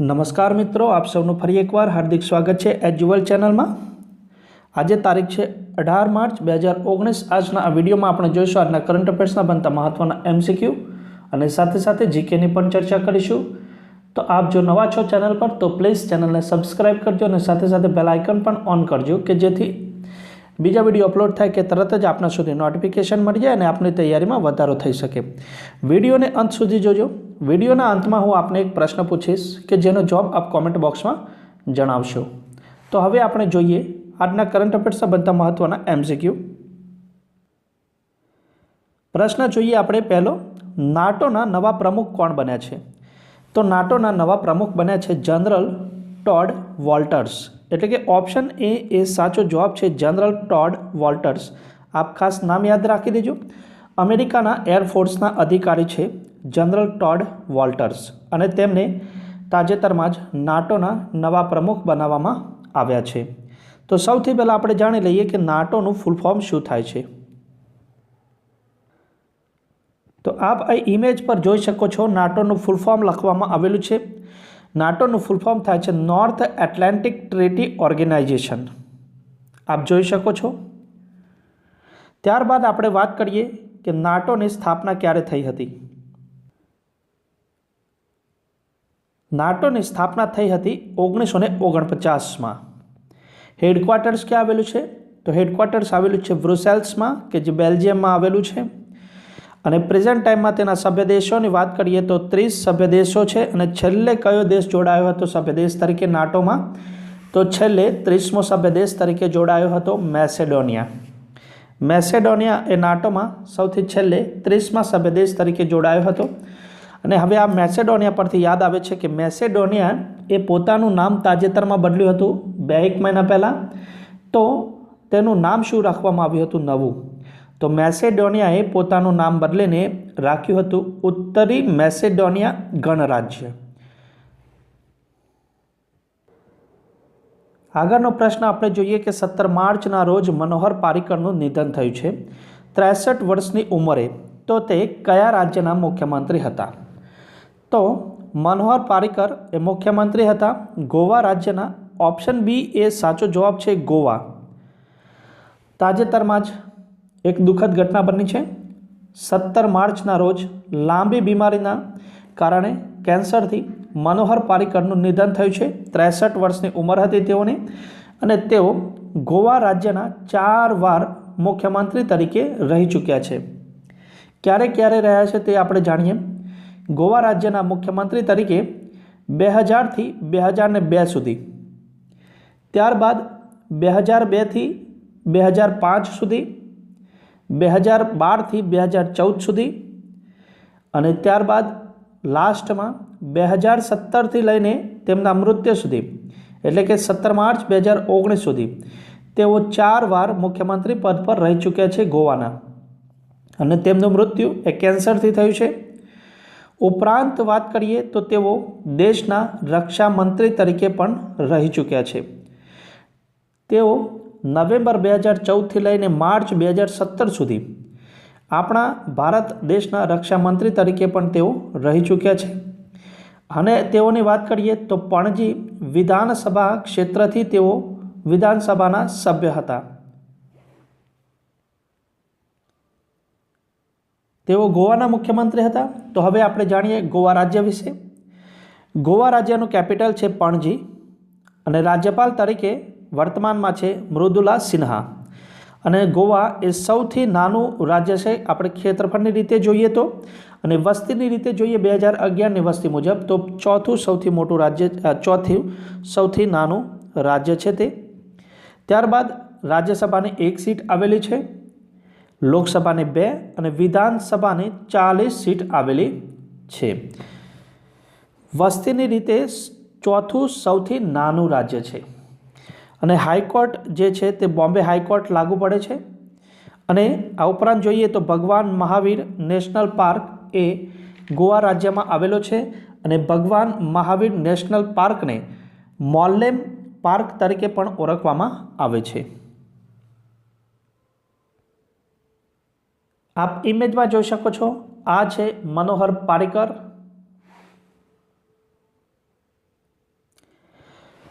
નમસ્કાર મિત્રો, આપ સૌનું ફરી એકવાર હાર્દિક સ્વાગત છે એજ્યુઅલ ચેનલમાં. આજે તારીખ છે અઢાર માર્ચ બે હજાર ઓગણીસ. આજના આ વિડીયોમાં આપણે જોઈશું આજના કરંટ અફેર્સના બનતા મહત્ત્વના એમસીક્યુ અને સાથે સાથે જીકેની પણ ચર્ચા કરીશું. તો આપ જો નવા છો ચેનલ પર, તો પ્લીઝ ચેનલને સબસ્ક્રાઇબ કરજો અને સાથે સાથે બેલ આઇકન પણ ઓન કરજો, કે જેથી બીજા વીડિયો અપલોડ થાય કે તરત જ આપના સુધી નોટિફિકેશન મળી જાય અને આપની તૈયારીમાં વધારો થઈ શકે. વિડીયોને અંત સુધી જોજો. વિડીયોના અંતમાં હું આપને એક પ્રશ્ન પૂછીશ કે જેનો જવાબ આપ કોમેન્ટ બોક્સમાં જણાવશો. તો હવે આપણે જોઈએ આજના કરંટ અફેર્સના સંબંધતા મહત્ત્વના એમસીક્યુ પ્રશ્ન જોઈએ આપણે પહેલો, નાટોના નવા પ્રમુખ કોણ બન્યા છે? તો નાટોના નવા પ્રમુખ બન્યા છે જનરલ ટોડ વોલ્ટર્સ. એટલે કે ઓપ્શન એ એ સાચો જવાબ છે જનરલ ટોડ વોલ્ટર્સ. આપ ખાસ નામ યાદ રાખી દેજો. અમેરિકાના એરફોર્સના અધિકારી છે. જનરલ ટોડ વોલ્ટર્સ અને તેમને તાજેતરમાં જ નાટોના નવા પ્રમુખ બનાવવામાં આવ્યા છે. તો સૌથી પહેલાં આપણે જાણી લઈએ કે નાટોનું ફૂલ ફોર્મ શું થાય છે. તો આપ એ ઇમેજ પર જોઈ શકો છો નાટોનું ફૂલ ફોર્મ લખવામાં આવેલું છે. નાટોનું ફૂલ ફોર્મ થાય છે નોર્થ એટલાન્ટિક ટ્રેટી ઓર્ગેનાઇઝેશન આપ જોઈ શકો છો. ત્યારબાદ આપણે વાત કરીએ કે નાટોની સ્થાપના ક્યારે થઈ હતી. નાટોની સ્થાપના થઈ હતી ઓગણીસો ને ઓગણપચાસમાં. હેડક્વાર્ટર્સ ક્યાં આવેલું છે? તો હેડક્વાર્ટર્સ આવેલું છે બ્રુસેલ્સમાં, કે જે બેલ્જિયમમાં આવેલું છે. અને પ્રેઝન્ટ ટાઈમમાં તેના સભ્ય દેશોની વાત કરીએ તો ત્રીસ સભ્ય દેશો છે અને છેલ્લે કયો દેશ જોડાયો હતો સભ્ય દેશ તરીકે નાટોમાં? તો છેલ્લે ત્રીસમો સભ્ય દેશ તરીકે જોડાયો હતો મેસેડોનિયા. મેસેડોનિયા એ નાટોમાં સૌથી છેલ્લે ત્રીસમાં સભ્ય દેશ તરીકે જોડાયો હતો. અને હવે આ મેસેડોનિયા પરથી યાદ આવે છે કે મેસેડોનિયા એ પોતાનું નામ તાજેતરમાં બદલ્યું હતું બે એક મહિના પહેલાં. તો તેનું નામ શું રાખવામાં આવ્યું હતું નવું? તો મેસેડોનિયાએ પોતાનું નામ બદલીને રાખ્યું હતું ઉત્તરી મેસેડોનિયા ગણરાજ્ય. આગળનો પ્રશ્ન આપણે જોઈએ કે સત્તર માર્ચના રોજ મનોહર પારિકરનું નિધન થયું છે. ત્રેસઠ વર્ષની ઉંમરે તો તે કયા રાજ્યના મુખ્યમંત્રી હતા? તો મનોહર પારિકર એ મુખ્યમંત્રી હતા. ગોવા રાજ્યના ઓપ્શન બી એ સાચો જવાબ છે ગોવા. તાજેતરમાં જ એક દુઃખદ ઘટના બની છે. સત્તર માર્ચના રોજ લાંબી બીમારીના કારણે કેન્સરથી મનોહર પારિકરનું નિધન થયું છે. ત્રેસઠ વર્ષની ઉંમર હતી તેઓની અને તેઓ ગોવા રાજ્યના ચાર વાર મુખ્યમંત્રી તરીકે રહી ચૂક્યા છે. ક્યારે ક્યારે રહ્યા છે તે આપણે જાણીએ. ગોવા રાજ્યના મુખ્યમંત્રી તરીકે બે હજારથી બે હજાર ને બે સુધી. ત્યારબાદ બે હજાર બેથી બે હજાર પાંચ સુધી બે હજાર બારથી બે હજાર ચૌદ સુધી અને ત્યારબાદ લાસ્ટમાં બે હજાર સત્તરથી લઈને તેમના મૃત્યુ સુધી, એટલે કે સત્તર માર્ચ બે હજાર ઓગણીસ સુધી. તેઓ ચાર વાર મુખ્યમંત્રી પદ પર રહી ચૂક્યા છે ગોવાના અને તેમનું મૃત્યુ એ કેન્સરથી થયું છે. ઉપરાંત વાત કરીએ તો તેઓ દેશના રક્ષા મંત્રી તરીકે પણ રહી ચૂક્યા છે. તેઓ નવેમ્બર બે હજાર ચૌદથી લઈને માર્ચ બે હજાર સત્તર સુધી આપણા ભારત દેશના રક્ષા મંત્રી તરીકે પણ તેઓ રહી ચૂક્યા છે. અને તેઓની વાત કરીએ તો પણજી વિધાનસભા ક્ષેત્રથી તેઓ વિધાનસભાના સભ્ય હતા. તેઓ ગોવાના મુખ્યમંત્રી હતા. તો હવે આપણે જાણીએ ગોવા રાજ્ય વિશે. ગોવા રાજ્યનું કેપિટલ છે પણજી અને રાજ્યપાલ તરીકે વર્તમાનમાં છે મૃદુલા સિન્હા. અને ગોવા એ સૌથી નાનું રાજ્ય છે આપણે ક્ષેત્રફળની રીતે જોઈએ તો. અને વસ્તીની રીતે જોઈએ બે હજાર અગિયારની વસ્તી મુજબ તો ચોથું સૌથી મોટું રાજ્ય ચોથું સૌથી નાનું રાજ્ય છે તે. ત્યારબાદ રાજ્યસભાની એક સીટ આવેલી છે. લોકસભાની બે અને વિધાનસભાની ચાલીસ સીટ આવેલી છે. વસ્તીની રીતે ચોથું સૌથી નાનું રાજ્ય છે. અને હાઈકોર્ટ જે છે તે બોમ્બે હાઈકોર્ટ લાગુ પડે છે. અને આ ઉપરાંત જોઈએ તો ભગવાન મહાવીર નેશનલ પાર્ક એ ગોવા રાજ્યમાં આવેલો છે અને ભગવાન મહાવીર નેશનલ પાર્કને મોલ્લેમ પાર્ક તરીકે પણ ઓળખવામાં આવે છે. આપ ઇમેજમાં જોઈ શકો છો, આ છે મનોહર પારીકર.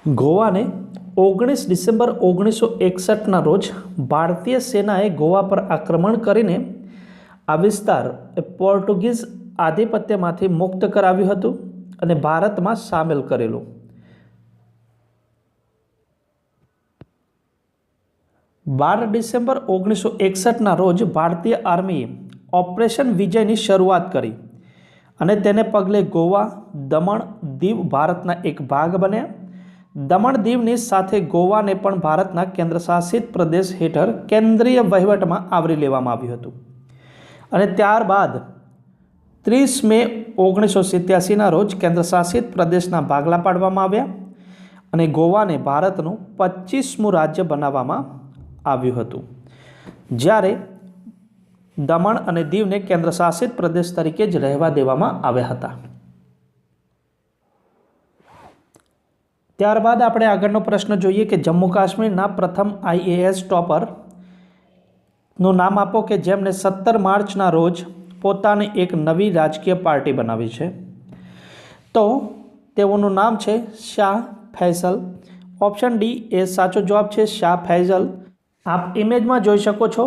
ગોવાને ઓગણીસ ડિસેમ્બર ઓગણીસો એકસઠના રોજ ભારતીય સેનાએ ગોવા પર આક્રમણ કરીને આ વિસ્તાર પોર્ટુગીઝ આધિપત્યમાંથી મુક્ત કરાવ્યું હતું અને ભારતમાં સામેલ કરેલું. બાર ડિસેમ્બર ઓગણીસો એકસઠના રોજ ભારતીય આર્મીએ ઓપરેશન વિજયની શરૂઆત કરી અને તેને પગલે ગોવા, દમણ દીવ ભારતના એક ભાગ બન્યા. દમણ દીવની સાથે ગોવાને પણ ભારતના કેન્દ્રશાસિત પ્રદેશ હેઠળ કેન્દ્રીય વહીવટમાં આવરી લેવામાં આવ્યું હતું. અને ત્યારબાદ ત્રીસ મે ઓગણીસો સિત્યાસીના રોજ કેન્દ્રશાસિત પ્રદેશના ભાગલા પાડવામાં આવ્યા અને ગોવાને ભારતનું પચીસમું રાજ્ય બનાવવામાં આવ્યું હતું. જ્યારે દમણ અને દીવને કેન્દ્રશાસિત પ્રદેશ તરીકે જ રહેવા દેવામાં આવ્યા હતા. ત્યારબાદ આપણે આગળનો પ્રશ્ન જોઈએ કે જમ્મુ કાશ્મીરના પ્રથમ આઈએએસ ટોપરનું નામ આપો કે જેમણે સત્તર માર્ચના રોજ પોતાની એક નવી રાજકીય પાર્ટી બનાવી છે. તો તેઓનું નામ છે શાહ ફૈસલ ઓપ્શન ડી એ સાચો જવાબ છે શાહ ફૈઝલ. આપ ઇમેજમાં જોઈ શકો છો,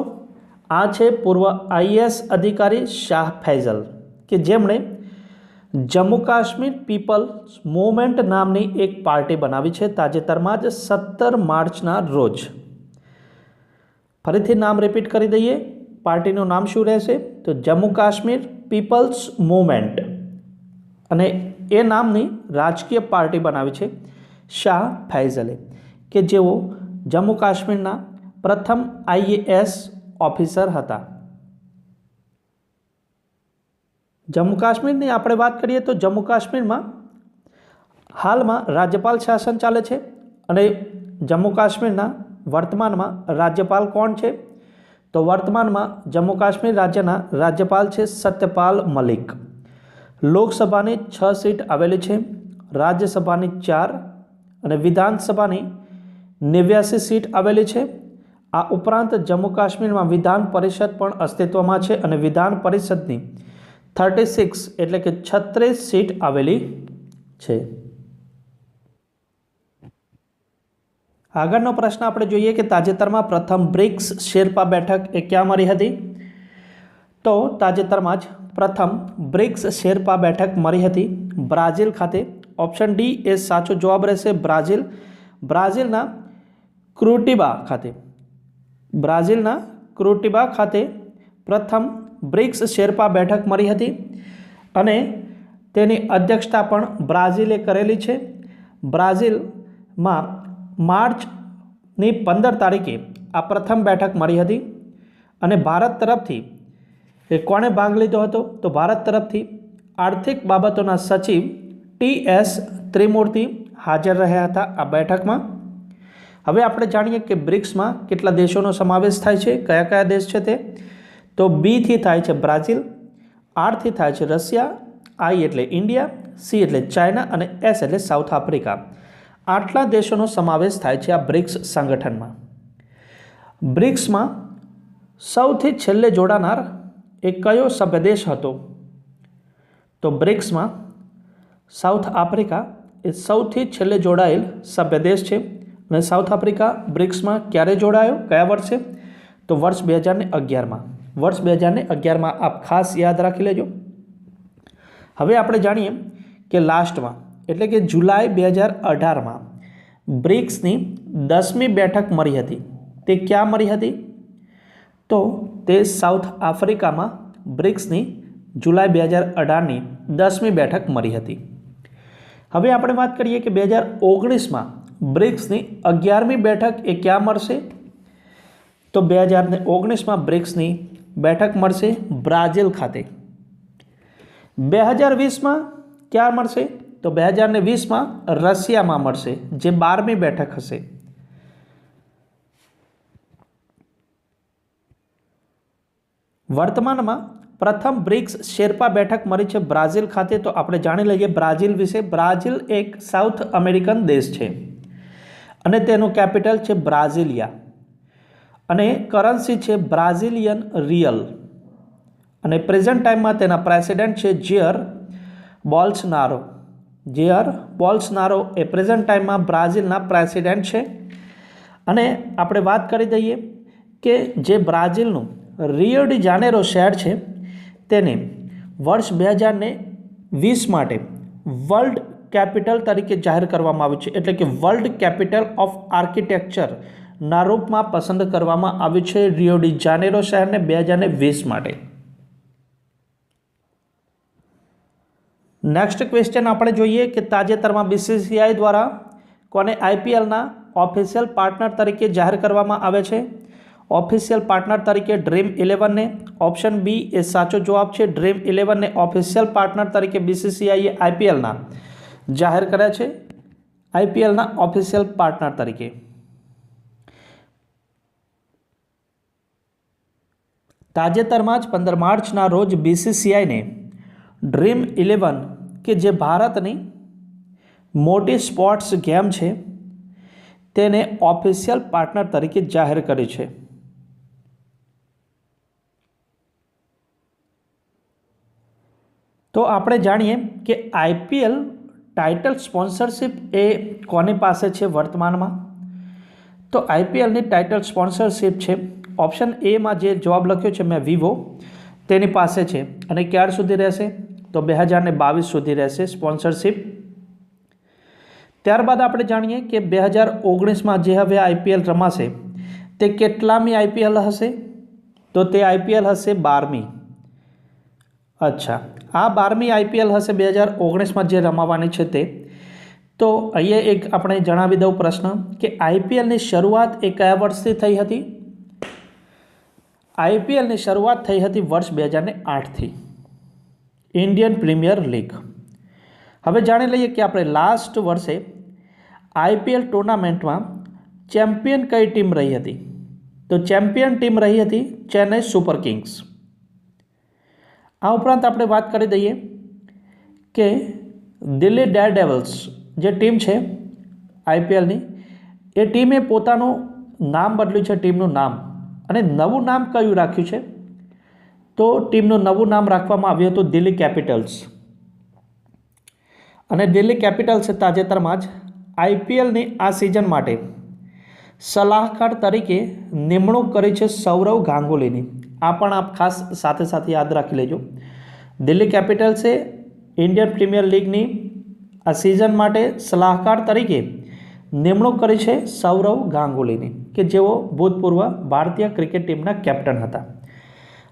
આ છે પૂર્વ આઈએએસ અધિકારી શાહ ફૈઝલ, કે જેમણે જમ્મુ કાશ્મીર પીપલ્સ મૂવમેન્ટ નામની એક પાર્ટી બનાવી છે તાજેતરમાં જ સત્તર માર્ચના રોજ. ફરીથી નામ રિપીટ કરી દઈએ, પાર્ટીનું નામ શું રહેશે? તો જમ્મુ કાશ્મીર પીપલ્સ મૂવમેન્ટ. અને એ નામની રાજકીય પાર્ટી બનાવી છે શાહ ફૈઝલે, કે જેઓ જમ્મુ કાશ્મીરના પ્રથમ આઈએએસ ઓફિસર હતા. જમ્મુ કાશ્મીરની આપણે વાત કરીએ તો જમ્મુ કાશ્મીરમાં હાલમાં રાજ્યપાલ શાસન ચાલે છે અને જમ્મુ કાશ્મીરના વર્તમાનમાં રાજ્યપાલ કોણ છે? તો વર્તમાનમાં જમ્મુ કાશ્મીર રાજ્યના રાજ્યપાલ છે સત્યપાલ મલિક. લોકસભાની છ સીટ આવેલી છે, રાજ્યસભાની ચાર અને વિધાનસભાની નેવ્યાસી સીટ આવેલી છે. આ ઉપરાંત જમ્મુ કાશ્મીરમાં વિધાન પરિષદ પણ અસ્તિત્વમાં છે અને વિધાન પરિષદની થર્ટી સિક્સ એટલે કે છત્રીસ સીટ આવેલી છે. આગળનો પ્રશ્ન આપણે જોઈએ કે તાજેતરમાં પ્રથમ બ્રિક્સ શેરપા બેઠક એ ક્યાં મળી હતી? તો તાજેતરમાં જ પ્રથમ બ્રિક્સ શેરપા બેઠક મળી હતી બ્રાઝિલ ખાતે. ઓપ્શન ડી એ સાચો જવાબ રહેશે બ્રાઝિલ. બ્રાઝિલના ક્રુટિબા ખાતે. બ્રાઝિલના ક્રુટિબા ખાતે પ્રથમ બ્રિક્સ શેરપા બેઠક મળી હતી અને તેની અધ્યક્ષતા પણ બ્રાઝિલે કરેલી છે. બ્રાઝિલમાં માર્ચની પંદર તારીખે આ પ્રથમ બેઠક મળી હતી અને ભારત તરફથી, એ કોણે ભાગ લીધો હતો? તો ભારત તરફથી આર્થિક બાબતોના સચિવ ટી એસ ત્રિમૂર્તિ હાજર રહ્યા હતા આ બેઠકમાં. હવે આપણે જાણીએ કે બ્રિક્સમાં કેટલા દેશોનો સમાવેશ થાય છે, કયા કયા દેશ છે તે? તો બીથી થાય છે બ્રાઝિલ આરથી થાય છે રશિયા આઈ એટલે ઇન્ડિયા સી એટલે ચાઇના અને એસ એટલે સાઉથ આફ્રિકા. આટલા દેશોનો સમાવેશ થાય છે આ બ્રિક્સ સંગઠનમાં. બ્રિક્સમાં સૌથી છેલ્લે જોડાનાર એ કયો સભ્ય દેશ હતો? તો બ્રિક્સમાં સાઉથ આફ્રિકા એ સૌથી છેલ્લે જોડાયેલ સભ્ય દેશ છે અને સાઉથ આફ્રિકા બ્રિક્સમાં ક્યારે જોડાયો? કયા વર્ષે? તો વર્ષ બે હજારને અગિયારમાં. વર્ષ બે હજારને અગિયારમાં આપ ખાસ યાદ રાખી લેજો. હવે આપણે જાણીએ કે લાસ્ટમાં, એટલે કે જુલાઈ બે હજાર અઢારમાં, બ્રિક્સની દસમી બેઠક મળી હતી. તે ક્યાં મળી હતી? તો તે સાઉથ આફ્રિકામાં બ્રિક્સની જુલાઈ બે હજાર અઢારની દસમી બેઠક મળી હતી. હવે આપણે વાત કરીએ કે બે હજાર ઓગણીસમાં બ્રિક્સની અગિયારમી બેઠક એ ક્યાં મળશે? તો બે હજાર ઓગણીસમાં બ્રિક્સની બેઠક મળશે બ્રાઝિલ ખાતે. બે હજાર વીસમાં ક્યાં મળશે? તો બે હજાર ને વીસમાં રશિયામાં મળશે, જે બારમી બેઠક હશે. વર્તમાનમાં પ્રથમ બ્રિક્સ શેરપા બેઠક મળી છે બ્રાઝિલ ખાતે, તો આપણે જાણી લઈએ બ્રાઝિલ વિશે. બ્રાઝિલ એક સાઉથ અમેરિકન દેશ છે. અને તેનું કેપિટલ છે બ્રાઝિલિયા. અને કરન્સી છે બ્રાઝિલિયન રિયલ. અને પ્રેઝન્ટ ટાઈમમાં તેના પ્રેસિડેન્ટ છે જેઅર બોલ્સનારો. જેઅર બોલ્સનારો એ પ્રેઝન્ટ ટાઈમમાં બ્રાઝિલના પ્રેસિડેન્ટ છે. અને આપણે વાત કરી દઈએ કે જે બ્રાઝિલનું રિયોડી જાનેરો શહેર છે, તેને વર્ષ બે હજારને વીસ માટે વર્લ્ડ કેપિટલ તરીકે જાહેર કરવામાં આવ્યું છે. એટલે કે વર્લ્ડ કેપિટલ ઓફ આર્કિટેક્ચરના રૂપમાં પસંદ કરવામાં આવ્યું છે રિયો ડી જાનેરો શહેરને બે હજારને વીસ માટે. નેક્સ્ટ ક્વેશ્ચન આપણે જોઈએ કે તાજેતરમાં બીસીસીઆઈ દ્વારા કોને આઈપીએલના ઓફિશિયલ પાર્ટનર તરીકે જાહેર કરવામાં આવે છે? ઓફિશિયલ પાર્ટનર તરીકે ડ્રીમ ઇલેવનને ઓપ્શન બી એ સાચો જવાબ છે. ડ્રીમ ઇલેવનને ઓફિશિયલ પાર્ટનર તરીકે બીસીસીઆઈએ આઈપીએલના જાહેર કર્યા છે આઈપીએલના ઓફિશિયલ પાર્ટનર તરીકે. તાજેતરમાં જ પંદર માર્ચના રોજ બીસીસીઆઈને ડ્રીમ ઇલેવન કે જે ભારતની મોટી સ્પોર્ટ્સ ગેમ છે, તેને ઓફિશિયલ પાર્ટનર તરીકે જાહેર કરી છે. તો આપણે જાણીએ કે આઈપીએલ ટાઇટલ સ્પોન્સરશિપ એ કોની પાસે છે વર્તમાનમાં? તો આઈપીએલની ટાઇટલ સ્પોન્સરશિપ છે. ઓપ્શન એમાં જે જવાબ લખ્યો છે મેં વિવો, તેની પાસે છે અને ક્યાર સુધી રહેશે? તો બે હજારને બાવીસ સુધી રહેશે સ્પોન્સરશિપ. ત્યારબાદ આપણે જાણીએ કે બે હજાર ઓગણીસમાં જે હવે આઈપીએલ રમાશે, તે કેટલામી આઈપીએલ હશે? તો તે આઈપીએલ હશે બારમી. અચ્છા. આ બારમી આઈપીએલ હશે બે હજાર ઓગણીસમાં જે રમાવાની છે તે. તો અહીંયા એક આપણે જણાવી દઉં પ્રશ્ન કે આઈપીએલની શરૂઆત એ કયા વર્ષથી થઈ હતી? આઈપીએલની શરૂઆત થઈ હતી વર્ષ બે હજારને આઠથી. Indian premier league. હવે જાણી લઈએ કે આપણે લાસ્ટ વર્ષે આઈપીએલ ટુર્નામેન્ટમાં ચેમ્પિયન કઈ ટીમ રહી હતી? તો ચેમ્પિયન ટીમ રહી હતી ચેન્નઈ સુપર કિંગ્સ. આ ઉપરાંત આપણે વાત કરી દઈએ કે દિલ્હી ડેર ડેવલ્સ જે ટીમ છે આઈપીએલની, એ ટીમે પોતાનું નામ બદલ્યું છે, ટીમનું નામ. અને નવું નામ કયું રાખ્યું છે? તો ટીમનું નવું નામ રાખવામાં આવ્યું હતું દિલ્હી કેપિટલ્સ. અને દિલ્હી કેપિટલ્સે તાજેતરમાં જ આઈપીએલની આ સિઝન માટે સલાહકાર તરીકે નિમણૂક કરી છે સૌરવ ગાંગુલીની. આ પણ આપ ખાસ સાથે સાથે યાદ રાખી લેજો. દિલ્હી કેપિટલ્સે ઇન્ડિયન પ્રીમિયર લીગની આ સિઝન માટે સલાહકાર તરીકે નિમણૂક કરી છે સૌરવ ગાંગુલીની, કે જેઓ ભૂતપૂર્વ ભારતીય ક્રિકેટ ટીમના કેપ્ટન હતા.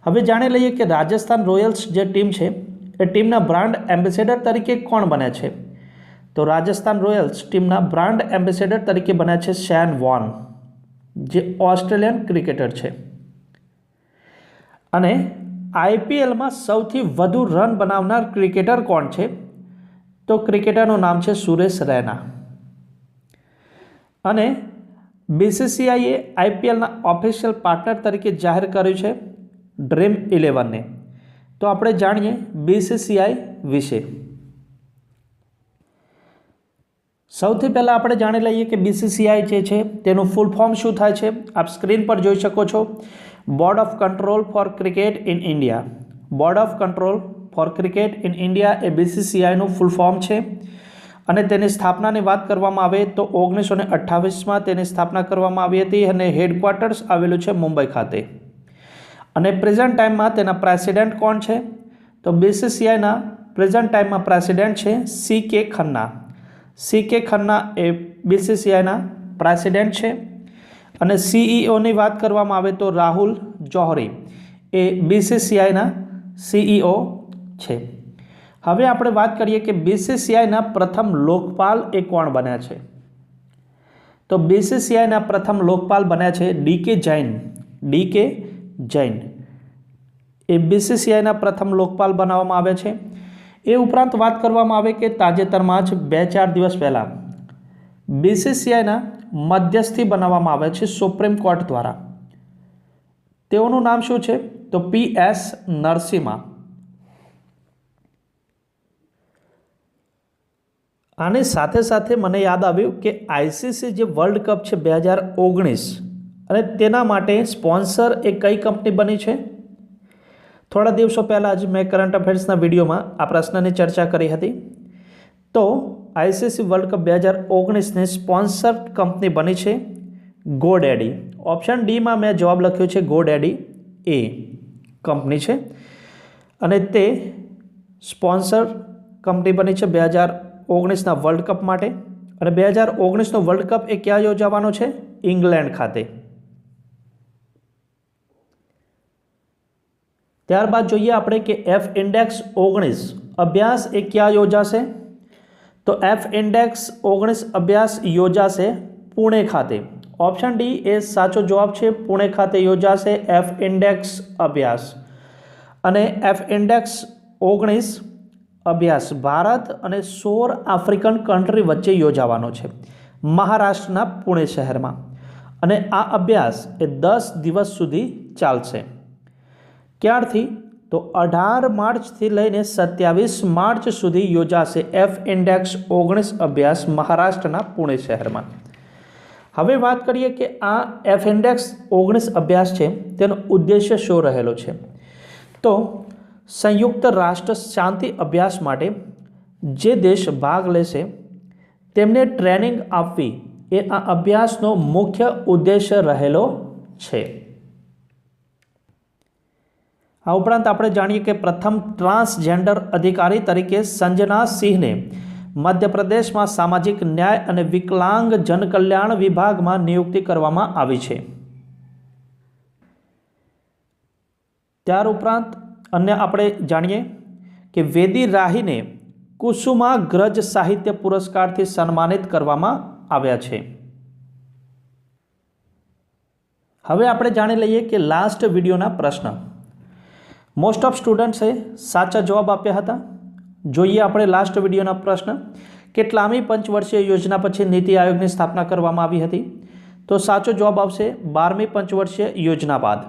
હવે જાણી લઈએ કે રાજસ્થાન રોયલ્સ જે ટીમ છે, એ ટીમના બ્રાન્ડ એમ્બેસેડર તરીકે કોણ બન્યા છે? તો રાજસ્થાન રોયલ્સ ટીમના બ્રાન્ડ એમ્બેસેડર તરીકે બન્યા છે શેન વોન, જે ઓસ્ટ્રેલિયન ક્રિકેટર છે. અને આઈપીએલમાં સૌથી વધુ રન બનાવનાર ક્રિકેટર કોણ છે? તો ક્રિકેટરનું નામ છે સુરેશ રૈના. અને બીસીસીઆઈએ આઈપીએલના ઓફિશિયલ પાર્ટનર તરીકે જાહેર કર્યું છે ડ્રીમ ઇલેવનને. તો આપણે જાણીએ બીસીસીઆઈ વિશે. સૌથી પહેલાં આપણે જાણી લઈએ કે બીસીસીઆઈ જે છે તેનું ફૂલ ફોર્મ શું થાય છે? આપ સ્ક્રીન પર જોઈ શકો છો. Board of control for cricket in India board of control for cricket in India એ બીસીસીઆઈનું ફૂલ ફોર્મ છે. અને તેની સ્થાપનાની વાત કરવામાં આવે તો ઓગણીસો ને અઠ્ઠાવીસમાં તેની સ્થાપના કરવામાં આવી હતી અને હેડક્વાર્ટર્સ આવેલું છે મુંબઈ ખાતે. અને પ્રેઝન્ટ ટાઈમમાં તેના પ્રેસિડેન્ટ કોણ છે? તો બીસીસીઆઈના પ્રેઝન્ટ ટાઈમમાં પ્રેસિડેન્ટ છે C K Khanna C K Khanna એ બીસીસીઆઈના પ્રેસિડેન્ટ છે. અને સીઈઓની વાત કરવામાં આવે તો રાહુલ જોહરી એ બીસીસીઆઈના સીઈઓ છે. હવે આપણે વાત કરીએ કે બીસીસીઆઈના પ્રથમ લોકપાલ એ કોણ બન્યા છે? તો બીસીસીઆઈના પ્રથમ લોકપાલ બન્યા છે ડીકે જૈન ડીકે જૈન. એ બીસીસીઆઈના પ્રથમ લોકપાલ બનાવવામાં આવે છે. એ ઉપરાંત વાત કરવામાં આવે કે તાજેતરમાં જ બે ચાર દિવસ પહેલાં બીસીસીઆઈના મધ્યસ્થી બનાવવામાં આવે છે સુપ્રીમ કોર્ટ દ્વારા. તેઓનું નામ શું છે? તો પી એસ નરસિમ્હા. આની સાથે સાથે મને યાદ આવ્યું કે આઈસીસી જે વર્લ્ડ કપ છે બે હજાર ઓગણીસ, અને તેના માટે સ્પોન્સર એ કઈ કંપની બની છે? થોડા દિવસો પહેલાં જ મેં કરંટ અફેર્સના વિડીયોમાં આ પ્રશ્નની ચર્ચા કરી હતી. તો આઈસીસી વર્લ્ડ કપ બે હજાર ઓગણીસની સ્પોન્સર કંપની બની છે ગોડેડી ઓપ્શન ડીમાં મેં જવાબ લખ્યો છે ગોડેડી એ કંપની છે અને તે સ્પોન્સર કંપની બની છે બે હજાર ઓગણીસના વર્લ્ડ કપ માટે અને બે હજાર ઓગણીસનો વર્લ્ડ કપ એ ક્યાં યોજાવાનો છે? ઇંગ્લેન્ડ ખાતે. ત્યારબાદ જોઈએ આપણે કે એફ ઇન્ડેક્સ ઓગણીસ અભ્યાસ એ ક્યાં યોજાશે? તો એફ ઇન્ડેક્સ ઓગણીસ અભ્યાસ યોજાશે પુણે ખાતે. ઓપ્શન ડી એ સાચો જવાબ છે, પુણે ખાતે યોજાશે એફ ઇન્ડેક્સ અભ્યાસ. અને એફ ઇન્ડેક્સ ઓગણીસ અભ્યાસ, ભારત અને સોળ આફ્રિકન કન્ટ્રી વચ્ચે યોજાવાનો છે, મહારાષ્ટ્રના પુણે શહેરમાં. અને આ અભ્યાસ એ દસ દિવસ સુધી ચાલશે. ક્યારથી? તો અઢાર માર્ચથી લઈને સત્યાવીસ માર્ચ સુધી યોજાશે એફ ઇન્ડેક્સ ઓગણીસ અભ્યાસ મહારાષ્ટ્રના પુણે શહેરમાં. હવે વાત કરીએ કે આ એફ ઇન્ડેક્સ ઓગણીસ અભ્યાસ છે, તેનો ઉદ્દેશ્ય શું રહેલો છે? તો સંયુક્ત રાષ્ટ્ર શાંતિ અભ્યાસ માટે જે દેશ ભાગ લેશે, તેમને ટ્રેનિંગ આપવી એ આ અભ્યાસનો મુખ્ય ઉદ્દેશ્ય રહેલો છે. આ ઉપરાંત આપણે જાણીએ કે પ્રથમ ટ્રાન્સજેન્ડર અધિકારી તરીકે સંજના સિંહને મધ્યપ્રદેશમાં સામાજિક ન્યાય અને વિકલાંગ જનકલ્યાણ વિભાગમાં નિયુક્તિ કરવામાં આવી છે. ત્યાર ઉપરાંત અન્ય આપણે જાણીએ કે વેદી રાહીને કુસુમા ગ્રજ સાહિત્ય પુરસ્કારથી સન્માનિત કરવામાં આવ્યા છે. હવે આપણે જાણી લઈએ કે લાસ્ટ વિડીયોના પ્રશ્ન. મોસ્ટ ઓફ સ્ટુડન્ટ્સે સાચા જવાબ આપ્યા હતા. જોઈએ આપણે લાસ્ટ વિડીયોના પ્રશ્ન. કેટલામી પંચવર્ષીય યોજના પછી નીતિ આયોગની સ્થાપના કરવામાં આવી હતી? તો સાચો જવાબ આવશે બારમી પંચવર્ષીય યોજના બાદ.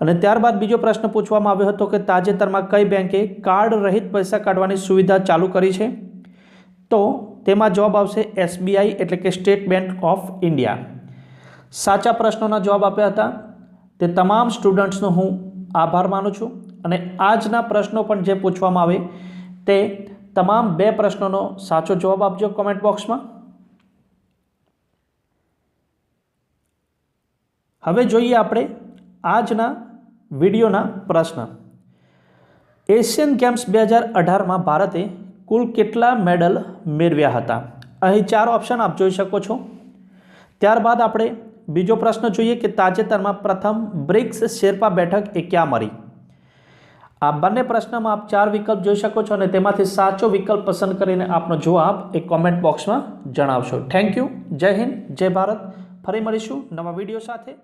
અને ત્યારબાદ બીજો પ્રશ્ન પૂછવામાં આવ્યો હતો કે તાજેતરમાં કઈ બેંકે કાર્ડ રહિત પૈસા કાઢવાની સુવિધા ચાલુ કરી છે? તો તેમાં જવાબ આવશે એસબીઆઈ એટલે કે સ્ટેટ બેંક ઓફ ઇન્ડિયા. સાચા પ્રશ્નોના જવાબ આપ્યા હતા. તે તમામ સ્ટુડન્ટ્સનો હું આભાર માનું છું. અને આજના પ્રશ્નો પણ જે પૂછવામાં આવે તે તમામ બે પ્રશ્નોનો સાચો જવાબ આપજો કોમેન્ટ બોક્સમાં હવે જોઈએ આપણે આજના વિડીયોના પ્રશ્ન. એશિયન ગેમ્સ બે હજાર અઢારમાં ભારતે કુલ કેટલા મેડલ મેળવ્યા હતા? અહીં ચાર ઓપ્શન આપ જોઈ શકો છો. ત્યારબાદ આપણે બીજો પ્રશ્ન જોઈએ કે તાજેતરમાં પ્રથમ બ્રિક્સ શેરપા બેઠક એ ક્યાં મળી? આ બંને પ્રશ્નમાં આપ ચાર વિકલ્પ જોઈ શકો છો અને તેમાંથી સાચો વિકલ્પ પસંદ કરીને આપનો જવાબ એ કોમેન્ટ બોક્સમાં જણાવશો. થેન્ક યુ જય હિન્દ, જય ભારત. ફરી મળીશું નવા વીડિયો સાથે.